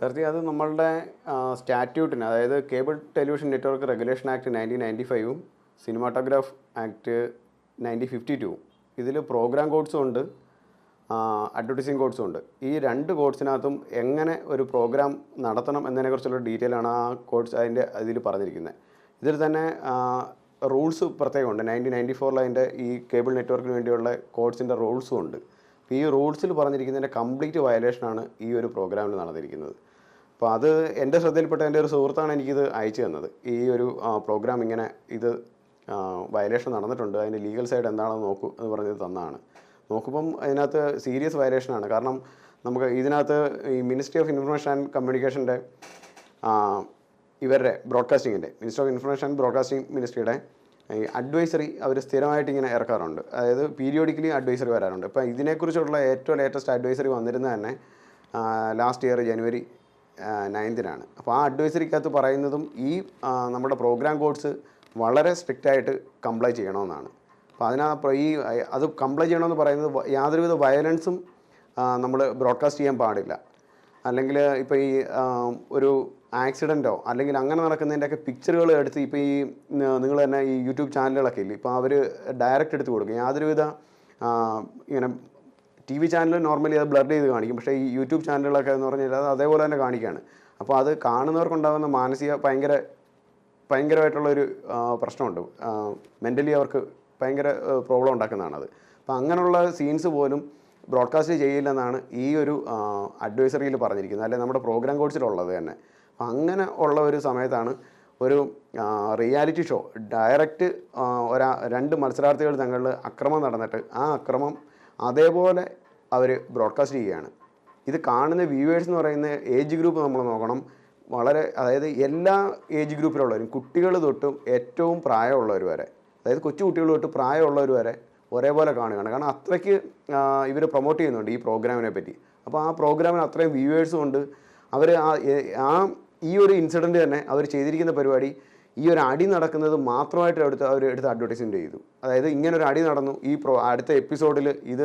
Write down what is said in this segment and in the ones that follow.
തീർച്ചയായും അത് നമ്മളുടെ സ്റ്റാറ്റ്യൂട്ടിന് അതായത് cable television network regulation act nineteen ninety ഫൈവും cinematograph act nineteen fifty two ഇതിൽ പ്രോഗ്രാം കോഡ്സും ഉണ്ട് അഡ്വർടൈസിങ് കോഡ്സും ഉണ്ട്. ഈ രണ്ട് കോഡ്സിനകത്തും എങ്ങനെ ഒരു പ്രോഗ്രാം നടത്തണം എന്നതിനെക്കുറിച്ചുള്ള ഡീറ്റെയിൽ ആണ് ആ കോഡ്സ് അതിന്റെ ഇതിൽ പറഞ്ഞിരിക്കുന്നത്. ഇതിൽ തന്നെ റൂൾസ് പ്രത്യേകമുണ്ട്. നയന്റീൻ നയന്റി ഫോറിൽ അതിന്റെ ഈ കേബിൾ നെറ്റ്വർക്കിന് വേണ്ടിയുള്ള കോഡ്സിന്റെ റൂൾസും ഉണ്ട്. ഈ റൂൾസിൽ പറഞ്ഞിരിക്കുന്നതിന്റെ കംപ്ലീറ്റ് വയലേഷനാണ് ഈ ഒരു പ്രോഗ്രാമിൽ നടന്നിരിക്കുന്നത്. അപ്പോൾ അത് എന്റെ ശ്രദ്ധയിൽപ്പെട്ട എന്റെ ഒരു സുഹൃത്താണ് എനിക്കിത് അയച്ചു തന്നത്. ഈ ഒരു പ്രോഗ്രാം ഇങ്ങനെ ഇത് വയലേഷൻ നടന്നിട്ടുണ്ട്. അതിന്റെ ലീഗൽ സൈഡ് എന്താണെന്ന് നോക്കൂ എന്ന് പറഞ്ഞത് തന്നാണ്. നോക്കുമ്പം അതിനകത്ത് സീരിയസ് വയലേഷനാണ് കാരണം നമുക്ക് ഇതിനകത്ത് ഈ മിനിസ്ട്രി ഓഫ് ഇൻഫർമേഷൻ ആൻഡ് കമ്മ്യൂണിക്കേഷന്റെ ഇവരുടെ ബ്രോഡ്കാസ്റ്റിങ്ങിന്റെ minister of information and broadcasting മിനിസ്ട്രിയുടെ ഈ അഡ്വൈസറി അവർ സ്ഥിരമായിട്ട് ഇങ്ങനെ ഇറക്കാറുണ്ട്. അതായത് പീരിയോഡിക്കലി അഡ്വൈസറി വരാറുണ്ട്. ഇപ്പോൾ ഇതിനെക്കുറിച്ചുള്ള ഏറ്റവും ലേറ്റസ്റ്റ് അഡ്വൈസറി വന്നിരുന്നത് തന്നെ ലാസ്റ്റ് ഇയർ ജനുവരി നയൻത്തിനാണ് അപ്പോൾ ആ അഡ്വൈസറിക്കകത്ത് പറയുന്നതും ഈ നമ്മുടെ പ്രോഗ്രാം കോഡ്സ് വളരെ സ്ട്രിക്റ്റായിട്ട് കംപ്ലൈ ചെയ്യണമെന്നാണ്. അപ്പോൾ അതിനകത്ത് ഈ അത് കംപ്ലൈ ചെയ്യണമെന്ന് പറയുന്നത് യാതൊരുവിധ വയലൻസും നമ്മൾ ബ്രോഡ്കാസ്റ്റ് ചെയ്യാൻ പാടില്ല. അല്ലെങ്കിൽ ഇപ്പോൾ ഈ ഒരു ആക്സിഡന്റോ അല്ലെങ്കിൽ അങ്ങനെ നടക്കുന്നതിന്റെയൊക്കെ പിക്ചറുകൾ എടുത്ത് ഇപ്പോൾ ഈ നിങ്ങൾ തന്നെ ഈ യൂട്യൂബ് ചാനലുകളൊക്കെ ഇല്ലേ? ഇപ്പോൾ അവർ ഡയറക്റ്റ് എടുത്ത് കൊടുക്കും. യാതൊരുവിധ ഇങ്ങനെ ടി വി ചാനൽ നോർമലി അത് ബ്ലർ ചെയ്ത് കാണിക്കും. പക്ഷേ ഈ യൂട്യൂബ് ചാനലുകളൊക്കെ എന്ന് പറഞ്ഞാൽ അത് അതേപോലെ തന്നെ കാണിക്കുകയാണ് അപ്പോൾ അത് കാണുന്നവർക്കുണ്ടാകുന്ന മാനസിക ഭയങ്കര ഭയങ്കരമായിട്ടുള്ളൊരു പ്രശ്നമുണ്ട്. മെന്റലി അവർക്ക് ഭയങ്കര പ്രോബ്ലം ഉണ്ടാക്കുന്നതാണ് അത്. അപ്പോൾ അങ്ങനെയുള്ള സീൻസ് പോലും ബ്രോഡ്കാസ്റ്റ് ചെയ്യില്ലെന്നാണ് ഈ ഒരു അഡ്വൈസറിയിൽ പറഞ്ഞിരിക്കുന്നത്. അല്ലെങ്കിൽ നമ്മുടെ പ്രോഗ്രാം കോഴ്സിലുള്ളത് തന്നെ. അപ്പം അങ്ങനെ ഉള്ള ഒരു സമയത്താണ് ഒരു റിയാലിറ്റി ഷോ ഡയറക്റ്റ് ഒരാ രണ്ട് മത്സരാർത്ഥികൾ തങ്ങളിൽ അക്രമം നടന്നിട്ട് ആ അക്രമം അതേപോലെ അവർ ബ്രോഡ്കാസ്റ്റ് ചെയ്യുകയാണ്. ഇത് കാണുന്ന വ്യൂവേഴ്സ് എന്ന് പറയുന്ന ഏജ് ഗ്രൂപ്പ് നമ്മൾ നോക്കണം. വളരെ അതായത് എല്ലാ ഏജ് ഗ്രൂപ്പിലുള്ളവരും കുട്ടികൾ തൊട്ടും ഏറ്റവും പ്രായമുള്ളവർ വരെ അതായത് കൊച്ചു കുട്ടികൾ തൊട്ട് പ്രായമുള്ളവർ വരെ ഒരേപോലെ കാണുകയാണ്. കാരണം അത്രയ്ക്ക് ഇവർ പ്രൊമോട്ട് ചെയ്യുന്നുണ്ട് ഈ പ്രോഗ്രാമിനെ പറ്റി. അപ്പോൾ ആ പ്രോഗ്രാമിന് അത്രയും വ്യൂവേഴ്സും ഉണ്ട്. അവർ ആ ആ ഈ ഒരു ഇൻസിഡന്റ് തന്നെ അവർ ചെയ്തിരിക്കുന്ന പരിപാടി ഈ ഒരു അടി നടക്കുന്നത് മാത്രമായിട്ട് എടുത്ത് അവർ എടുത്ത് അഡ്വർടൈസ്മെന്റ് ചെയ്തു. അതായത് ഇങ്ങനെ ഒരു അടി നടന്നു. ഈ പ്രോ അടുത്ത എപ്പിസോഡിൽ ഇത്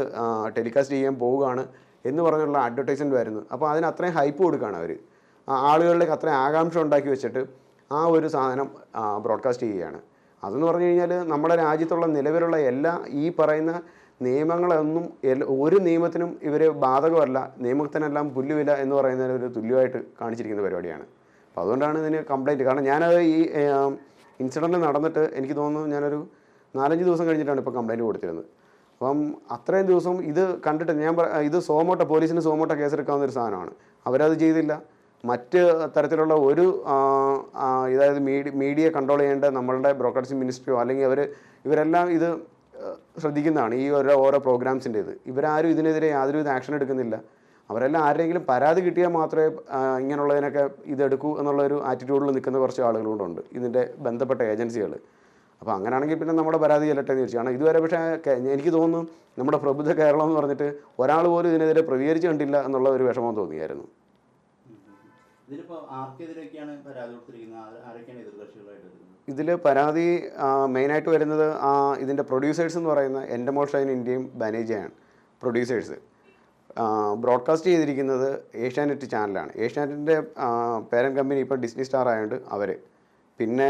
ടെലികാസ്റ്റ് ചെയ്യാൻ പോവുകയാണ് എന്ന് പറഞ്ഞുള്ള അഡ്വർടൈസ്മെന്റ് വരുന്നു. അപ്പോൾ അതിന് അത്രയും ഹൈപ്പ് കൊടുക്കുകയാണ് അവർ ആളുകളിലേക്ക് അത്രയും ആകാംക്ഷ ഉണ്ടാക്കി വെച്ചിട്ട് ആ ഒരു സാധനം ബ്രോഡ്കാസ്റ്റ് ചെയ്യുകയാണ്. അതെന്ന് പറഞ്ഞു കഴിഞ്ഞാൽ നമ്മുടെ രാജ്യത്തുള്ള നിലവിലുള്ള എല്ലാ ഈ പറയുന്ന നിയമങ്ങളൊന്നും ഒരു നിയമത്തിനും ഇവർ ബാധകമല്ല. നിയമത്തിനെല്ലാം പുല്ലുവില എന്ന് പറയുന്നതിന് ഒരു തുല്യമായിട്ട് കാണിച്ചിരിക്കുന്ന പരിപാടിയാണ്. അപ്പോൾ അതുകൊണ്ടാണ് ഇതിന് കംപ്ലൈന്റ് കാരണം ഞാനത് ഈ ഇൻസിഡന്റ് നടന്നിട്ട് എനിക്ക് തോന്നുന്നു ഞാനൊരു നാലഞ്ച് ദിവസം കഴിഞ്ഞിട്ടാണ് ഇപ്പോൾ കംപ്ലൈന്റ് കൊടുത്തിരുന്നത്. അപ്പം അത്രയും ദിവസം ഇത് കണ്ടിട്ട് ഞാൻ ഇത് സോമോട്ട പോലീസിന് സോമോട്ട കേസെടുക്കാവുന്ന ഒരു സാധനമാണ്. അവരത് ചെയ്തില്ല. മറ്റ് തരത്തിലുള്ള ഒരു ഇതായത് മീഡിയ മീഡിയ കൺട്രോൾ ചെയ്യേണ്ട നമ്മളുടെ ബ്രോഡ്കാസ്റ്റിംഗ് മിനിസ്ട്രിയോ അല്ലെങ്കിൽ അവർ ഇവരെല്ലാം ഇത് ശ്രദ്ധിക്കുന്നതാണ് ഈ ഓരോ ഓരോ പ്രോഗ്രാംസിന്റെ ഇത് ഇവരാരും ഇതിനെതിരെ യാതൊരുവിധ ആക്ഷൻ എടുക്കുന്നില്ല. അവരെല്ലാം ആരെങ്കിലും പരാതി കിട്ടിയാൽ മാത്രമേ ഇങ്ങനെയുള്ളതിനൊക്കെ ഇതെടുക്കൂ എന്നുള്ളൊരു ആറ്റിറ്റ്യൂഡിൽ നിൽക്കുന്ന കുറച്ച് ആളുകളുണ്ട് ഇതിന്റെ ബന്ധപ്പെട്ട ഏജൻസികൾ. അപ്പോൾ അങ്ങനെയാണെങ്കിൽ പിന്നെ നമ്മുടെ പരാതി ചെല്ലട്ടെ എന്ന് ചോദിച്ചു ഇതുവരെ പക്ഷേ എനിക്ക് തോന്നുന്നു നമ്മുടെ പ്രബുദ്ധ കേരളം എന്ന് പറഞ്ഞിട്ട് ഒരാൾ പോലും ഇതിനെതിരെ പ്രതികരിച്ചു കണ്ടില്ല എന്നുള്ള ഒരു വിഷമം തോന്നിയായിരുന്നു. ഇതിൽ പരാതി മെയിനായിട്ട് വരുന്നത് ഇതിന്റെ പ്രൊഡ്യൂസേഴ്സ് എന്ന് പറയുന്ന എൻഡമോൾ ഷൈൻ ഇന്ത്യയും ബനേജയാണ്. പ്രൊഡ്യൂസേഴ്സ്. ബ്രോഡ്കാസ്റ്റ് ചെയ്തിരിക്കുന്നത് ഏഷ്യാനെറ്റ് ചാനലാണ് ഏഷ്യാനെറ്റിന്റെ പേരൻ കമ്പനി ഇപ്പോൾ ഡിസ്നി സ്റ്റാർ ആയതുകൊണ്ട് അവർ പിന്നെ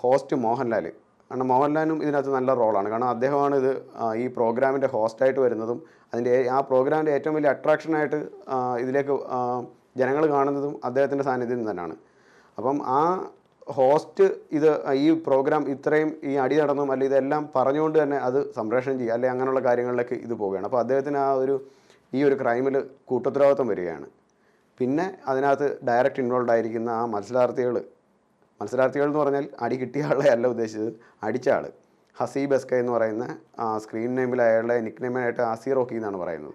ഹോസ്റ്റ് മോഹൻലാൽ കാരണം മോഹൻലാലും ഇതിനകത്ത് നല്ല റോളാണ് കാരണം അദ്ദേഹമാണ് ഇത് ഈ പ്രോഗ്രാമിന്റെ ഹോസ്റ്റായിട്ട് വരുന്നതും അതിന്റെ ആ പ്രോഗ്രാമിന്റെ ഏറ്റവും വലിയ അട്രാക്ഷനായിട്ട് ഇതിലേക്ക് ജനങ്ങൾ കാണുന്നതും അദ്ദേഹത്തിന്റെ സാന്നിധ്യം തന്നെയാണ്. അപ്പം ആ ഹോസ്റ്റ് ഇത് ഈ പ്രോഗ്രാം ഇത്രയും ഈ അടി നടന്നും അല്ലെങ്കിൽ ഇതെല്ലാം പറഞ്ഞുകൊണ്ട് തന്നെ അത് സംപ്രേഷണം ചെയ്യുക അല്ലെങ്കിൽ അങ്ങനെയുള്ള കാര്യങ്ങളിലേക്ക് ഇത് പോവുകയാണ്. അപ്പോൾ അദ്ദേഹത്തിന് ആ ഒരു ഈ ഒരു ക്രൈമിൽ കൂട്ടുത്തരവാദിത്വം വരികയാണ്. പിന്നെ അതിനകത്ത് ഡയറക്റ്റ് ഇൻവോൾവ് ആയിരിക്കുന്ന ആ മത്സരാർത്ഥികൾ മത്സരാർത്ഥികൾ എന്ന് പറഞ്ഞാൽ അടി കിട്ടിയ ആളെ അല്ല ഉദ്ദേശിച്ചത്. അടിച്ച ആൾ ഹസീബ് എസ്ക എന്ന് പറയുന്ന ആ സ്ക്രീൻ നെയിമിൽ അയാളുടെ നിക് നെയിമിനായിട്ട് അസീർ റോക്കി എന്നാണ് പറയുന്നത്.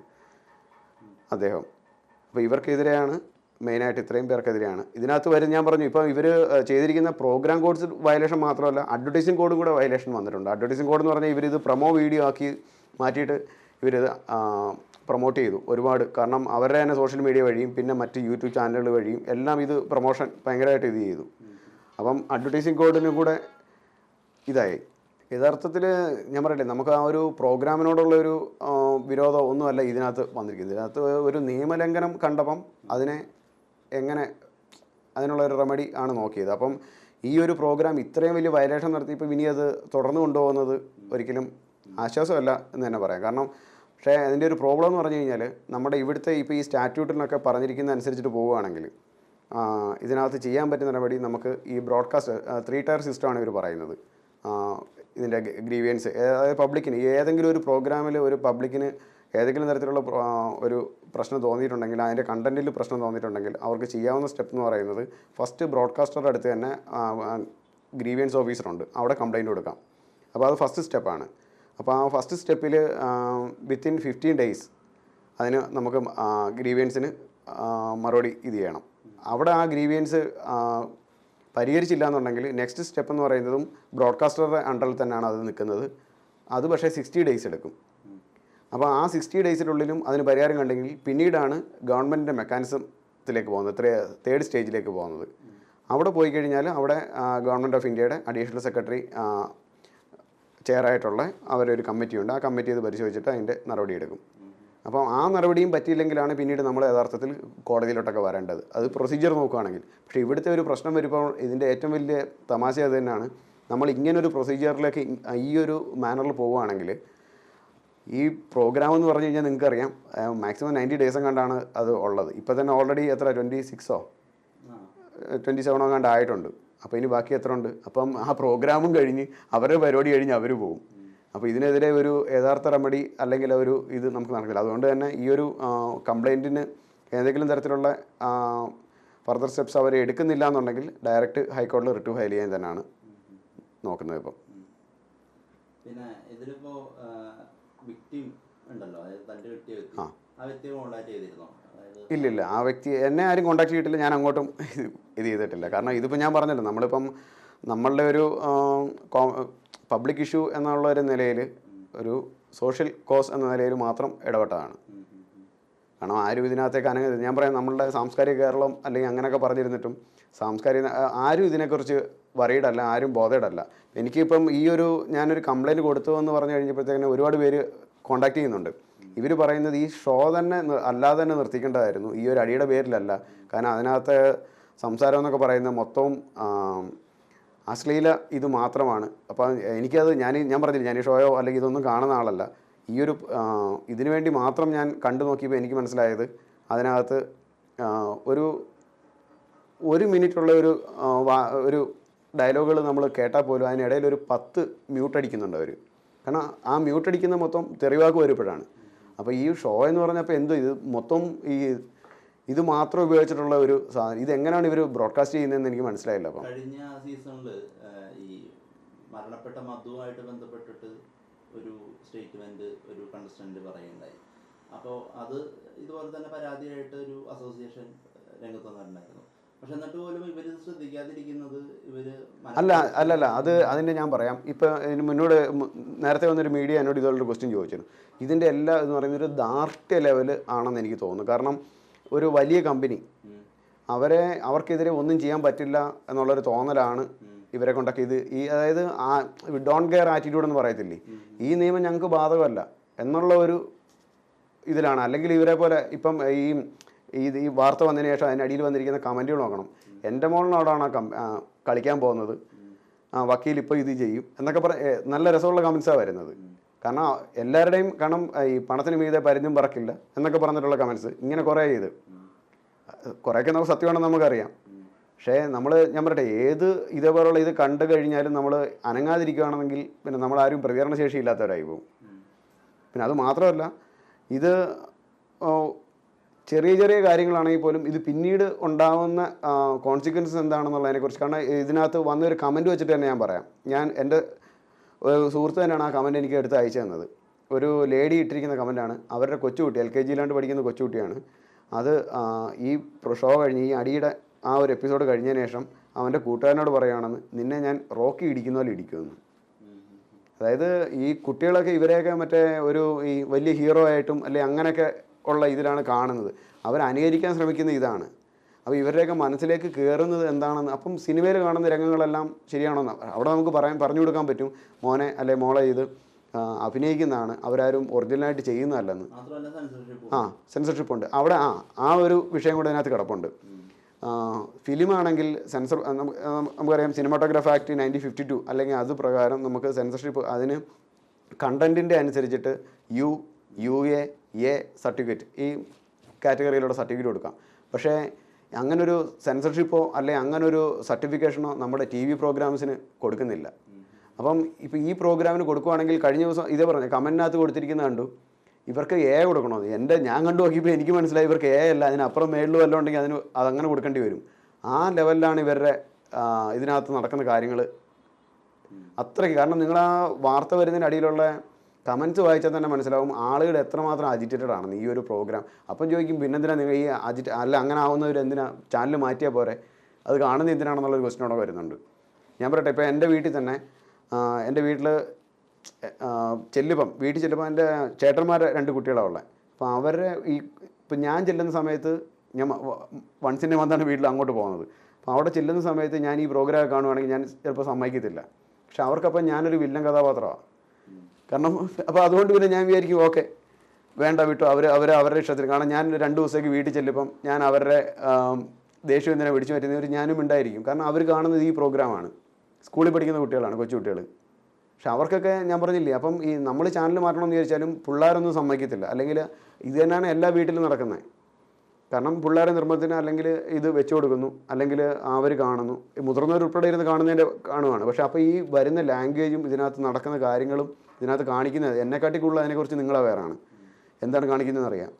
അദ്ദേഹം. അപ്പോൾ ഇവർക്കെതിരെയാണ് മെയിനായിട്ട് ഇത്രയും പേർക്കെതിരെയാണ്. ഇതിനകത്ത് വരും ഞാൻ പറഞ്ഞു ഇപ്പോൾ ഇവർ ചെയ്തിരിക്കുന്ന പ്രോഗ്രാം കോഡ്സ് വയലേഷൻ മാത്രമല്ല അഡ്വർടൈസിങ് കോഡും കൂടെ വയലേഷൻ വന്നിട്ടുണ്ട്. അഡ്വർടൈസിങ് കോഡ് എന്ന് പറഞ്ഞാൽ ഇവരിത് പ്രൊമോ വീഡിയോ ആക്കി മാറ്റിയിട്ട് ഇവരിത് പ്രൊമോട്ട് ചെയ്തു. ഒരുപാട്. കാരണം അവരുടെ തന്നെ സോഷ്യൽ മീഡിയ വഴിയും പിന്നെ മറ്റ് യൂട്യൂബ് ചാനലുകൾ വഴിയും എല്ലാം ഇത് പ്രൊമോഷൻ ഭയങ്കരമായിട്ട് ഇത് ചെയ്തു. അപ്പം അഡ്വർടൈസിങ് കോഡിനും കൂടെ ഇതായി. യഥാർത്ഥത്തിൽ ഞാൻ പറയട്ടെ നമുക്ക് ആ ഒരു പ്രോഗ്രാമിനോടുള്ള ഒരു വിരോധം ഒന്നുമല്ല ഇതിനകത്ത് വന്നിരിക്കുന്നത്. ഇതിനകത്ത് ഒരു നിയമലംഘനം കണ്ടപ്പം അതിനെ എങ്ങനെ അതിനുള്ള ഒരു റെമഡി ആണ് നോക്കിയത്. അപ്പം ഈ ഒരു പ്രോഗ്രാം ഇത്രയും വലിയ വയലേഷൻ നടത്തിയപ്പോൾ ഇനി അത് തുടർന്നു കൊണ്ടുപോകുന്നത് ഒരിക്കലും ആശ്വാസമല്ല എന്ന് തന്നെ പറയാം. കാരണം പക്ഷേ അതിന്റെ ഒരു പ്രോബ്ലം എന്ന് പറഞ്ഞു കഴിഞ്ഞാൽ നമ്മുടെ ഇവിടുത്തെ ഇപ്പോൾ ഈ സ്റ്റാറ്റ്യൂട്ടിനൊക്കെ പറഞ്ഞിരിക്കുന്ന അനുസരിച്ചിട്ട് പോവുകയാണെങ്കിൽ ഇതിനകത്ത് ചെയ്യാൻ പറ്റുന്ന നടപടി നമുക്ക് ഈ ബ്രോഡ്കാസ്റ്റ് ത്രീ ടയർ സിസ്റ്റമാണ് ഇവർ പറയുന്നത്. ഇതിന്റെ ഗ്രീവിയൻസ് അതായത് പബ്ലിക്കിന് ഏതെങ്കിലും ഒരു പ്രോഗ്രാമിൽ ഒരു പബ്ലിക്കിന് ഏതെങ്കിലും തരത്തിലുള്ള ഒരു പ്രശ്നം തോന്നിയിട്ടുണ്ടെങ്കിൽ അതിന്റെ കണ്ടന്റിൽ പ്രശ്നം തോന്നിയിട്ടുണ്ടെങ്കിൽ അവർക്ക് ചെയ്യാവുന്ന സ്റ്റെപ്പ് എന്ന് പറയുന്നത് ഫസ്റ്റ് ബ്രോഡ്കാസ്റ്ററുടെ അടുത്ത് തന്നെ ഗ്രീവിയൻസ് ഓഫീസറുണ്ട്. അവിടെ കംപ്ലയിന്റ് കൊടുക്കാം. അപ്പോൾ അത് ഫസ്റ്റ് സ്റ്റെപ്പാണ് അപ്പോൾ ആ ഫസ്റ്റ് സ്റ്റെപ്പിൽ വിത്തിൻ ഫിഫ്റ്റീൻ ഡേയ്സ് അതിന് നമുക്ക് ഗ്രീവിയൻസിന് മറുപടി ഇത് ചെയ്യണം. അവിടെ ആ ഗ്രീവിയൻസ് പരിഹരിച്ചില്ല എന്നുണ്ടെങ്കിൽ നെക്സ്റ്റ് സ്റ്റെപ്പ് എന്ന് പറയുന്നതും ബ്രോഡ്കാസ്റ്ററുടെ അണ്ടറിൽ തന്നെയാണ് അത് നിൽക്കുന്നത്. അത് പക്ഷേ സിക്സ്റ്റി ഡേയ്സ് എടുക്കും. അപ്പോൾ ആ സിക്സ്റ്റി ഡേയ്സിനുള്ളിലും അതിന് പരിഹാരം കണ്ടെങ്കിൽ പിന്നീടാണ് ഗവൺമെന്റിന്റെ മെക്കാനിസത്തിലേക്ക് പോകുന്നത് തേർഡ് സ്റ്റേജിലേക്ക് പോകുന്നത്. അവിടെ പോയി കഴിഞ്ഞാൽ അവിടെ ഗവൺമെന്റ് ഓഫ് ഇന്ത്യയുടെ അഡീഷണൽ സെക്രട്ടറി ചെയറായിട്ടുള്ള അവരൊരു കമ്മിറ്റിയുണ്ട്. ആ കമ്മിറ്റി ഇത് പരിശോധിച്ചിട്ട് അതിന്റെ നടപടി എടുക്കും അപ്പം ആ നടപടിയും പറ്റിയില്ലെങ്കിലാണ് പിന്നീട് നമ്മൾ യഥാർത്ഥത്തിൽ കോടതിയിലോട്ടൊക്കെ വരേണ്ടത്. അത് പ്രൊസീജിയർ നോക്കുകയാണെങ്കിൽ. പക്ഷേ ഇവിടുത്തെ ഒരു പ്രശ്നം വരുമ്പോൾ ഇതിന്റെ ഏറ്റവും വലിയ തമാശ അത് തന്നെയാണ്. നമ്മൾ ഇങ്ങനൊരു പ്രൊസീജിയറിലേക്ക് ഈ ഒരു മാനറിൽ പോവുകയാണെങ്കിൽ ഈ പ്രോഗ്രാം എന്ന് പറഞ്ഞു കഴിഞ്ഞാൽ നിങ്ങൾക്കറിയാം മാക്സിമം നയന്റി ഡേയ്സും കണ്ടാണ് അത് ഉള്ളത്. ഇപ്പോൾ തന്നെ ഓൾറെഡി എത്ര? ട്വന്റി സിക്സോ? ട്വന്റി സെവനോ കണ്ട് ആയിട്ടുണ്ട്. അപ്പോൾ ഇനി ബാക്കി എത്ര ഉണ്ട് അപ്പം ആ പ്രോഗ്രാമും കഴിഞ്ഞ് അവരുടെ പരിപാടി കഴിഞ്ഞ് അവർ പോകും അപ്പോൾ ഇതിനെതിരെ ഒരു യഥാർത്ഥ റെമഡി അല്ലെങ്കിൽ ഒരു ഇത് നമുക്ക് നടക്കില്ല. അതുകൊണ്ട് തന്നെ ഈ ഒരു കംപ്ലൈന്റിന് ഏതെങ്കിലും തരത്തിലുള്ള ഫർദർ സ്റ്റെപ്സ് അവർ എടുക്കുന്നില്ല എന്നുണ്ടെങ്കിൽ ഡയറക്റ്റ് ഹൈക്കോടതിയിൽ റിട്ട് ഫയൽ ചെയ്യാൻ തന്നെയാണ് നോക്കുന്നത് ഇപ്പം. പിന്നെ ഇതിലിപ്പോ വിക്ടിം ഉണ്ടല്ലോ. അതായത് തന്റെ കിട്ടിയ വ്യക്തി കോണ്ടാക്ട് ഇല്ലില്ല ആ വ്യക്തി എന്നെ ആരും കോൺടാക്ട് ചെയ്തിട്ടില്ല ഞാൻ അങ്ങോട്ടും ഇത് ചെയ്തിട്ടില്ല. കാരണം ഇതിപ്പോൾ ഞാൻ പറഞ്ഞല്ലോ നമ്മളിപ്പം നമ്മളുടെ ഒരു പബ്ലിക് ഇഷ്യൂ എന്നുള്ള ഒരു നിലയിൽ ഒരു സോഷ്യൽ കോസ് എന്ന നിലയിൽ മാത്രം ഇടപെട്ടതാണ്. കാരണം ആരും ഇതിനകത്തേക്ക് അനങ്ങ ഞാൻ പറയാം നമ്മളുടെ സാംസ്കാരിക കേരളം അല്ലെങ്കിൽ അങ്ങനെയൊക്കെ പറഞ്ഞിരുന്നിട്ടും സാംസ്കാരിക ആരും ഇതിനെക്കുറിച്ച് വറീഡല്ല ആരും ബോധയിടല്ല എനിക്കിപ്പം ഈ ഒരു ഞാനൊരു കംപ്ലയിന്റ് കൊടുത്തു എന്ന് പറഞ്ഞു കഴിഞ്ഞപ്പോഴത്തേക്കിന് ഒരുപാട് പേര് കോൺടാക്ട് ചെയ്യുന്നുണ്ട്. ഇവർ പറയുന്നത് ഈ ഷോ തന്നെ അല്ലാതെ തന്നെ നിർത്തിക്കേണ്ടതായിരുന്നു. ഈ ഒരു അടിയുടെ പേരിലല്ല. കാരണം അതിനകത്ത് സംസാരം എന്നൊക്കെ പറയുന്നത് മൊത്തവും അശ്ലീല ഇത് മാത്രമാണ്. അപ്പോൾ എനിക്കത് ഞാൻ ഞാൻ പറഞ്ഞില്ല ഞാൻ ഈ ഷോയോ അല്ലെങ്കിൽ ഇതൊന്നും കാണുന്ന ആളല്ല. ഈ ഒരു ഇതിനു വേണ്ടി മാത്രം ഞാൻ കണ്ടു നോക്കിയപ്പോൾ എനിക്ക് മനസ്സിലായത് അതിനകത്ത് ഒരു ഒരു മിനിറ്റുള്ള ഒരു ഒരു ഡയലോഗുകൾ നമ്മൾ കേട്ടാൽ പോലും അതിനിടയിൽ ഒരു പത്ത് മ്യൂട്ട് അടിക്കുന്നുണ്ട് അവർ കാരണം ആ മ്യൂട്ട് അടിക്കുന്ന മൊത്തം തെറിവാക്ക് വരുമ്പോഴാണ്. അപ്പോൾ ഈ ഷോ എന്ന് പറഞ്ഞപ്പോൾ എന്തോ ഇത് മൊത്തം ഈ ഇത് മാത്രം ഉപയോഗിച്ചിട്ടുള്ള ഒരു സാധനം. ഇതെങ്ങനെയാണ് ഇവർ ബ്രോഡ്കാസ്റ്റ് ചെയ്യുന്നതെന്ന് എനിക്ക് മനസ്സിലായില്ല അപ്പം. കഴിഞ്ഞ സീസണിൽ ഈ മരണപ്പെട്ട മധുവായിട്ട് ബന്ധപ്പെട്ടിട്ട് ഒരു സ്റ്റേറ്റ്മെന്റ് ഒരു കണ്ടസ്റ്റന്റ് പറയുണ്ടായി അപ്പോൾ അത് ഇതുപോലെ തന്നെ പരാതിയായിട്ട് ഒരു അസോസിയേഷൻ രംഗത്ത് വന്നിട്ടുണ്ടായിരുന്നു. അല്ല അല്ലല്ല അത് അതിന്റെ ഞാൻ പറയാം. ഇപ്പം ഇതിന് മുന്നോട് നേരത്തെ വന്നൊരു മീഡിയ എന്നോട് ഇതുപോലൊരു ക്വസ്റ്റ്യൻ ചോദിച്ചിരുന്നു. ഇതിന്റെ എല്ലാ എന്ന് പറയുന്നത് ഒരു ദാർഢ്യ ലെവൽ ആണെന്ന് എനിക്ക് തോന്നുന്നു. കാരണം ഒരു വലിയ കമ്പനി അവരെ അവർക്കെതിരെ ഒന്നും ചെയ്യാൻ പറ്റില്ല എന്നുള്ളൊരു തോന്നലാണ് ഇവരെ കൊണ്ടൊക്കെ ഇത് ഈ അതായത് ആ ഡോണ്ട് കെയർ ആറ്റിറ്റ്യൂഡ് എന്ന് പറയത്തില്ലേ? ഈ നിയമം ഞങ്ങൾക്ക് ബാധകമല്ല എന്നുള്ള ഒരു ഇതിലാണ്. അല്ലെങ്കിൽ ഇവരെ പോലെ ഇപ്പം ഈ ഈ ഈ വാർത്ത വന്നതിന് ശേഷം അതിന്റെ അടിയിൽ വന്നിരിക്കുന്ന കമന്റുകൾ നോക്കണം. എന്റെ മോളിനോടാണ് കം കളിക്കാൻ പോകുന്നത്. ആ വക്കീൽ ഇപ്പോൾ ഇത് ചെയ്യും എന്നൊക്കെ പറ നല്ല രസമുള്ള കമൻസാണ് വരുന്നത്. കാരണം എല്ലാവരുടെയും കാരണം ഈ പണത്തിന് മീതെ പരിഞ്ഞും പറക്കില്ല എന്നൊക്കെ പറഞ്ഞിട്ടുള്ള കമൻസ് ഇങ്ങനെ കുറേ ചെയ്ത്. കുറേയൊക്കെ നമുക്ക് സത്യമാണെന്ന് നമുക്കറിയാം. പക്ഷേ നമ്മൾ ഞാൻ പറയട്ടെ ഏത് ഇതേപോലുള്ള ഇത് കണ്ടു കഴിഞ്ഞാലും നമ്മൾ അനങ്ങാതിരിക്കുകയാണെങ്കിൽ പിന്നെ നമ്മളാരും പ്രതികരണശേഷി ഇല്ലാത്തവരായി പോകും. പിന്നെ അത് മാത്രമല്ല ഇത് ചെറിയ ചെറിയ കാര്യങ്ങളാണെങ്കിൽ പോലും ഇത് പിന്നീട് ഉണ്ടാകുന്ന കോൺസിക്വൻസസ് എന്താണെന്നുള്ളതിനെക്കുറിച്ച്. കാരണം ഇതിനകത്ത് വന്നൊരു കമന്റ് വെച്ചിട്ട് തന്നെ ഞാൻ പറയാം. ഞാൻ എന്റെ സുഹൃത്ത് തന്നെയാണ് ആ കമന്റ് എനിക്ക് എടുത്ത് അയച്ചു തന്നത്. ഒരു ലേഡി ഇട്ടിരിക്കുന്ന കമന്റാണ് അവരുടെ കൊച്ചുകുട്ടി എൽ കെ ജിയിലാണ്ട് പഠിക്കുന്ന കൊച്ചുകുട്ടിയാണ്. അത് ഈ ഷോ കഴിഞ്ഞ് ഈ അടിയുടെ ആ ഒരു എപ്പിസോഡ് കഴിഞ്ഞതിന് ശേഷം അവന്റെ കൂട്ടുകാരനോട് പറയുകയാണെന്ന് നിന്നെ ഞാൻ റോക്കി ഇടിക്കുന്ന പോലെ ഇടിക്കുമെന്ന്. അതായത് ഈ കുട്ടികളൊക്കെ ഇവരെയൊക്കെ മറ്റേ ഒരു ഈ വലിയ ഹീറോ ആയിട്ടും അല്ലെങ്കിൽ അങ്ങനെയൊക്കെ ഉള്ള ഇതിലാണ് കാണുന്നത്. അവർ അനുകരിക്കാൻ ശ്രമിക്കുന്ന ഇതാണ്. അപ്പോൾ ഇവരുടെയൊക്കെ മനസ്സിലേക്ക് കയറുന്നത് എന്താണെന്ന് അപ്പം സിനിമയിൽ കാണുന്ന രംഗങ്ങളെല്ലാം ശരിയാണോന്ന് അവിടെ നമുക്ക് പറയാൻ പറഞ്ഞു കൊടുക്കാൻ പറ്റും. മോനെ അല്ലെ മോളെ ഇത് അഭിനയിക്കുന്നതാണ്. അവരാരും ഒറിജിനലായിട്ട് ചെയ്യുന്നതല്ലെന്ന്. ആ സെൻസർഷിപ്പ് ഉണ്ട്. അവിടെ ആ ആ ഒരു വിഷയം കൂടെ അതിനകത്ത് കിടപ്പുണ്ട്. ഫിലിമാണെങ്കിൽ സെൻസർ നമുക്കറിയാം cinematograph act nineteen fifty two അല്ലെങ്കിൽ അത് പ്രകാരം നമുക്ക് സെൻസർഷിപ്പ് അതിന് കണ്ടന്റിന്റെ അനുസരിച്ചിട്ട് U U A A certificate ഈ കാറ്റഗറിയിലുള്ള സർട്ടിഫിക്കറ്റ് കൊടുക്കാം. പക്ഷേ അങ്ങനൊരു സെൻസർഷിപ്പോ അല്ലെങ്കിൽ അങ്ങനൊരു സർട്ടിഫിക്കേഷനോ നമ്മുടെ ടി വി പ്രോഗ്രാംസിന് കൊടുക്കുന്നില്ല. അപ്പം ഇപ്പോൾ ഈ പ്രോഗ്രാമിന് കൊടുക്കുവാണെങ്കിൽ കഴിഞ്ഞ ദിവസം ഇതേ പറഞ്ഞു കമന്റിനകത്ത് കൊടുത്തിരിക്കുന്ന കണ്ടു. ഇവർക്ക് എ കൊടുക്കണോ? എന്റെ ഞാൻ കണ്ടു നോക്കിയപ്പോൾ എനിക്ക് മനസ്സിലായി ഇവർക്ക് എ അല്ല അതിനപ്പുറം മേളിൽ വല്ലതും ഉണ്ടെങ്കിൽ അതിന് അതങ്ങനെ കൊടുക്കേണ്ടി വരും. ആ ലെവലിലാണ് ഇവരുടെ ഇതിനകത്ത് നടക്കുന്ന കാര്യങ്ങൾ അത്രയ്ക്ക്. കാരണം നിങ്ങൾ ആ വാർത്ത വരുന്നതിന് അടിയിലുള്ള കമൻസ് വായിച്ചാൽ തന്നെ മനസ്സിലാവും ആളുകൾ എത്രമാത്രം അജിറ്റേറ്റഡ് ആണെന്ന് ഈ ഒരു പ്രോഗ്രാം അപ്പം ചോദിക്കും പിന്നെന്തിനാ നിങ്ങൾ ഈ അജിറ്റ് അല്ല അങ്ങനെ ആവുന്നവർ എന്തിനാ ചാനൽ മാറ്റിയാൽ പോരെ? അത് കാണുന്ന എന്തിനാണെന്നുള്ളൊരു ക്വസ്റ്റ്യൻ അവിടെ വരുന്നുണ്ട്. ഞാൻ പറയട്ടെ ഇപ്പോൾ എന്റെ വീട്ടിൽ തന്നെ എന്റെ വീട്ടിൽ ചെല്ലുമ്പം വീട്ടിൽ ചെല്ലുമ്പോൾ എന്റെ ചേട്ടന്മാരെ രണ്ട് കുട്ടികളാണ് ഉള്ളത്. അപ്പോൾ അവരെ ഈ ഇപ്പം ഞാൻ ചെല്ലുന്ന സമയത്ത് ഞാൻ വൺസിന്റെ മന്താണ് വീട്ടിൽ അങ്ങോട്ട് പോകുന്നത്. അപ്പോൾ അവിടെ ചെല്ലുന്ന സമയത്ത് ഞാൻ ഈ പ്രോഗ്രാം കാണുവാണെങ്കിൽ ഞാൻ ചിലപ്പോൾ സമ്മതിക്കത്തില്ല. പക്ഷെ അവർക്കപ്പം ഞാനൊരു വില്ലൻ കഥാപാത്രമാണ്. കാരണം അപ്പോൾ അതുകൊണ്ട് പിന്നെ ഞാൻ വിചാരിക്കും ഓക്കെ വേണ്ട വിട്ടു അവർ അവർ അവരുടെ ഇഷ്ടത്തിൽ കാരണം ഞാൻ രണ്ട് ദിവസത്തേക്ക് വീട്ടിൽ ചെല്ലുമ്പം ഞാൻ അവരുടെ ദേഷ്യം എന്തിനാണ് പിടിച്ചു പറ്റുന്നവർ ഞാനും ഉണ്ടായിരിക്കും. കാരണം അവർ കാണുന്നത് ഈ പ്രോഗ്രാമാണ് സ്കൂളിൽ പഠിക്കുന്ന കുട്ടികളാണ് കൊച്ചു കുട്ടികൾ പക്ഷെ അവർക്കൊക്കെ ഞാൻ പറഞ്ഞില്ലേ അപ്പം ഈ നമ്മൾ ചാനൽ മാറ്റണം എന്ന് വിചാരിച്ചാലും പിള്ളേരൊന്നും സമ്മതിക്കത്തില്ല. അല്ലെങ്കിൽ ഇത് തന്നെയാണ് എല്ലാ വീട്ടിലും നടക്കുന്നത് കാരണം പിള്ളേരെ നിർബന്ധത്തിന് അല്ലെങ്കിൽ ഇത് വെച്ചു കൊടുക്കുന്നു അല്ലെങ്കിൽ അവർ കാണുന്നു. മുതിർന്നവർ ഉൾപ്പെടെ ഇരുന്ന് കാണുന്നതിന്റെ കാണുവാണ്. പക്ഷേ അപ്പോൾ ഈ വരുന്ന ലാംഗ്വേജും ഇതിനകത്ത് നടക്കുന്ന കാര്യങ്ങളും ഇതിനകത്ത് കാണിക്കുന്നത് എന്നെക്കാട്ടി കൂടുതൽ അതിനെക്കുറിച്ച് നിങ്ങൾ വേറാണ്. എന്താണ് കാണിക്കുന്നതെന്ന് അറിയാം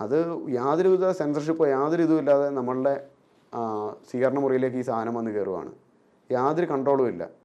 അത് യാതൊരുവിധ സെൻസർഷിപ്പോ യാതൊരു ഇതും ഇല്ലാതെ നമ്മളുടെ സ്വീകരണ മുറിയിലേക്ക് ഈ സാധനം വന്ന് കയറുവാണ്. യാതൊരു കൺട്രോളും ഇല്ല.